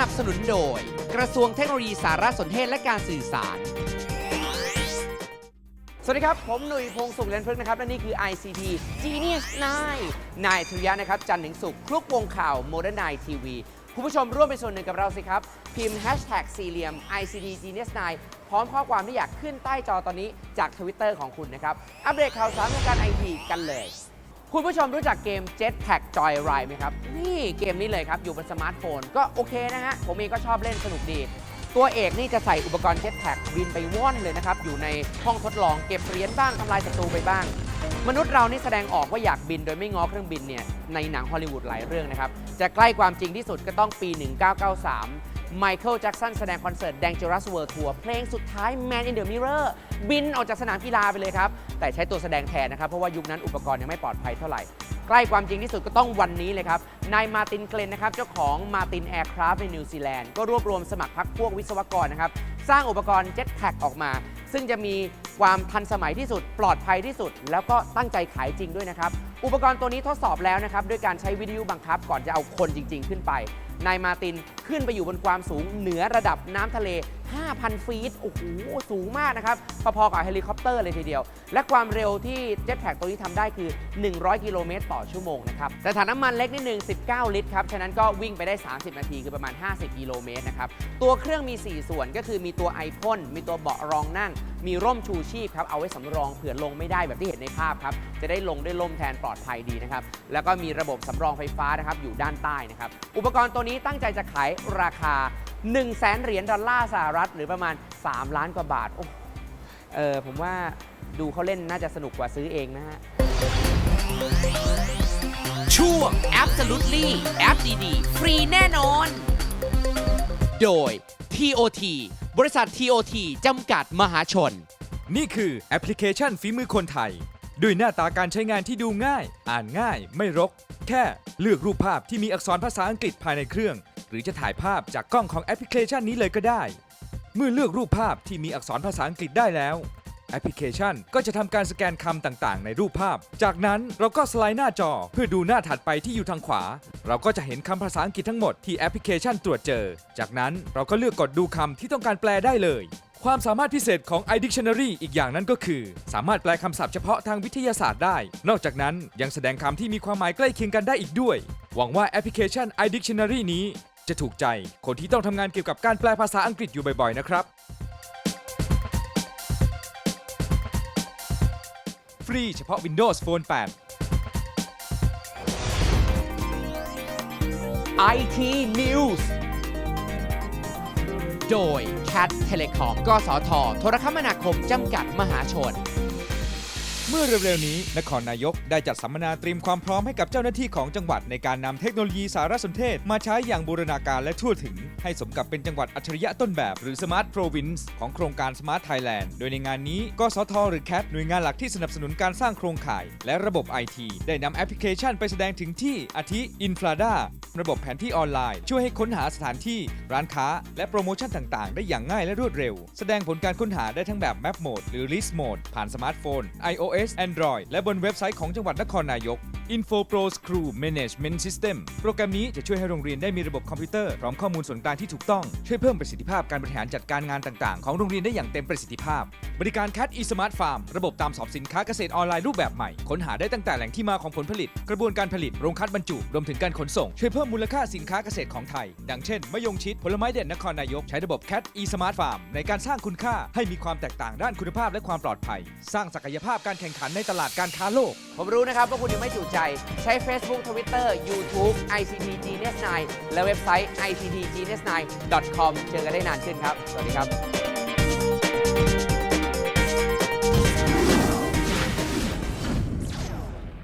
นับสนุนโดย กระทรวงเทคโนโลยีสารสนเทศและการสื่อสาร สวัสดีครับ ผมหนุ่ยพงศ์สุขเลนพฤกษ์นะครับ และนี่คือ ICT Genius 9นายทุริยะนะครับ จันทร์ถึงสุขคลุกวงข่าว Modern Night TV คุณผู้ชมร่วมเป็นส่วนหนึ่งกับเราสิครับ พิมพ์ hashtag สี่เหลี่ยม ICT Genius 9พร้อมข้อความที่อยากขึ้นใต้จอตอนนี้จาก Twitter ของคุณนะครับ อัปเดตข่าวสารวงการไอทีกันเลย คุณผู้ชมรู้จักเกม Jetpack Joyride ไหมครับ นี่เกมนี้เลยครับ อยู่บนสมาร์ทโฟน ก็โอเคนะฮะ ผมเองก็ชอบเล่นสนุกดี ตัวเอกนี่จะใส่อุปกรณ์ Jetpack บินไปว่อนเลยนะครับ อยู่ในห้องทดลองเก็บเหรียญบ้างทำลายศัตรูไปบ้าง มนุษย์เรานี่แสดงออกว่าอยากบินโดยไม่ง้อเครื่องบินเนี่ยในหนังฮอลลีวูดหลายเรื่องนะครับจะใกล้ความจริงที่สุดก็ต้องปี 1993 ไมเคิลแจ็กสันแสดงคอนเสิร์ต Dangerous World Tour เพลงสุดท้าย Man in the Mirror บินออกจากสนามกีฬาไปเลยครับ แต่ใช้ตัวแสดงแทนนะครับ เพราะว่ายุคนั้นอุปกรณ์ยังไม่ปลอดภัยเท่าไหร่ ใกล้ความจริงที่สุดก็ต้องวันนี้เลยครับ นายมาตินเกลนนะครับ เจ้าของมาตินแอร์คราฟในนิวซีแลนด์ก็รวบรวมสมัครพักพวกวิศวกรนะครับสร้างอุปกรณ์เจ็ตแพ็กออกมา ซึ่งจะมีความทันสมัยที่สุด ปลอดภัยที่สุด แล้วก็ตั้งใจขายจริงด้วยนะครับอุปกรณ์ตัวนี้ทดสอบแล้วนะครับด้วยการใช้วิทยุบังคับ ก่อนจะเอาคนจริง ๆ ขึ้นไป นายมาตินขึ้นไปอยู่บนความสูงเหนือระดับน้ำทะเล 5,000 ฟีต โอ้โห สูงมากนะครับ พอๆกับเฮลิคอปเตอร์เลยทีเดียว และความเร็วที่เจ็ตแพ็กตัวนี้ทำได้คือ 100 กิโลเมตรต่อชั่วโมงนะครับ แต่ถังน้ำมันเล็กนิดนึง 19 ลิตรครับ ฉะนั้นก็วิ่งไปได้ 30 นาที คือประมาณ 50 กิโลเมตรนะครับ ตัวเครื่องมี 4 ส่วนก็คือมีตัวไอพ่น มีตัวเบาะรองนั่ง มีร่มชูชีพครับ เอาไว้สำรองเผื่อลงไม่ได้แบบที่เห็นในภาพครับ จะได้ลงด้วยล่มแทนปลอดภัยดีนะครับ แล้วก็มีระบบสำรองไฟฟ้านะครับอยู่ด้านใต้นะครับ อุปกรณ์ตัวนี้ตั้งใจจะขายราคา 1 0 0 0 0แสนเหรียญดอลลาร์สหรัฐ หรือประมาณ 3 ล้านกว่าบาท โอ้เออผมว่าดูเขาเล่นน่าจะสนุกกว่าซื้อเองนะฮะ ช่วง Absolutely แอปดีๆ ฟรีแน่นอน โดย TOT บริษัท TOT จำกัดมหาชน นี่คือแอปพลิเคชันฝีมือคนไทย ด้วยหน้าตาการใช้งานที่ดูง่าย อ่านง่าย ไม่รก แค่เลือกรูปภาพที่มีอักษรภาษาอังกฤษภายในเครื่องห รือจะถ่ายภาพจากกล้องของแอปพลิเคชันนี้เลยก็ได้ เมื่อเลือกรูปภาพที่มีอักษรภาษาอังกฤษได้แล้ว แอปพลิเคชันก็จะทำการสแกนคำต่างๆ ในรูปภาพ จากนั้นเราก็สไลด์หน้าจอเพื่อดูหน้าถัดไปที่อยู่ทางขวา เราก็จะเห็นคำภาษาอังกฤษทั้งหมดที่แอปพลิเคชันตรวจเจอ จากนั้นเราก็เลือกกดดูคำที่ต้องการแปลได้เลยความสามารถพิเศษของ iDictionary อีกอย่างนั้นก็คือ สามารถแปลคำศัพท์เฉพาะทางวิทยาศาสตร์ได้ นอกจากนั้นยังแสดงคำที่มีความหมายใกล้เคียงกันได้อีกด้วย หวังว่าแอปพลิเคชัน iDictionary นี้ จะถูกใจคนที่ต้องทำงานเกี่ยวกับการแปลภาษาอังกฤษอยู่บ่อยๆนะครับ ฟรีเฉพาะ Windows Phone 8 IT News โดย Cat Telecom กสท โทรคมนาคม จำกัดมหาชน เมื่อเร็วๆนี้ นครนายกได้จัดสัมมนาเตรียมความพร้อมให้กับเจ้าหน้าที่ของจังหวัดในการนำเทคโนโลยีสารสนเทศ มาใช้อย่างบูรณาการและทั่วถึง ให้สมกับเป็นจังหวัดอัจฉริยะต้นแบบหรือ Smart Province ของโครงการ Smart Thailand โดยในงานนี้กสทหรือ CAT หน่วยงานหลักที่สนับสนุนการสร้างโครงข่าย และระบบ IT ได้นำแอปพลิเคชันไปแสดงถึงที่อาทิ Inflada ระบบแผนที่ออนไลน์ ช่วยให้ค้นหาสถานที่ ร้านค้า และโปรโมชั่นต่าง ๆ ได้อย่างง่ายและรวดเร็ว แสดงผลการค้นหาได้ทั้งแบบ Map Mode หรือ List Mode ผ่านสมาร์ทโฟน iOS Android และบนเว็บไซต์ของจังหวัดนครนายก Info Pro Crew Management System โปรแกรมนี้จะช่วยให้โรงเรียนได้มีระบบคอมพิวเตอร์พร้อมข้อมูลส่วนกลางที่ถูกต้อง ช่วยเพิ่มประสิทธิภาพการบริหารจัดการงานต่าง ๆ ของโรงเรียนได้อย่างเต็มประสิทธิภาพ บริการ Cat eSmart Farm ระบบตามสอบสินค้าเกษตรออนไลน์รูปแบบใหม่ ค้นหาได้ตั้งแต่แหล่งที่มาของผลผลิต กระบวนการผลิต โรงคัดบรรจุ รวมถึงการขนส่ง ช่วยเพิ่มมูลค่าสินค้าเกษตรของไทย ดังเช่นมะยงชิดผลไม้เด่นนครนายก ใช้ระบบ Cat eSmart Farm ในการสร้างคุณค่าให้มีความแตกต่างด้านคุณภาพและความปลอดภัย สร้างศักยภาพการแข่งขันในตลาดการค้าโลก ผมรู้นะครับว่าคุณยังไม่จุใจ ใช้ Facebook Twitter YouTube ICT Genius 9และเว็บไซต์ ictgenius9.com เจอกันได้นานขึ้นครับ สวัสดีครับ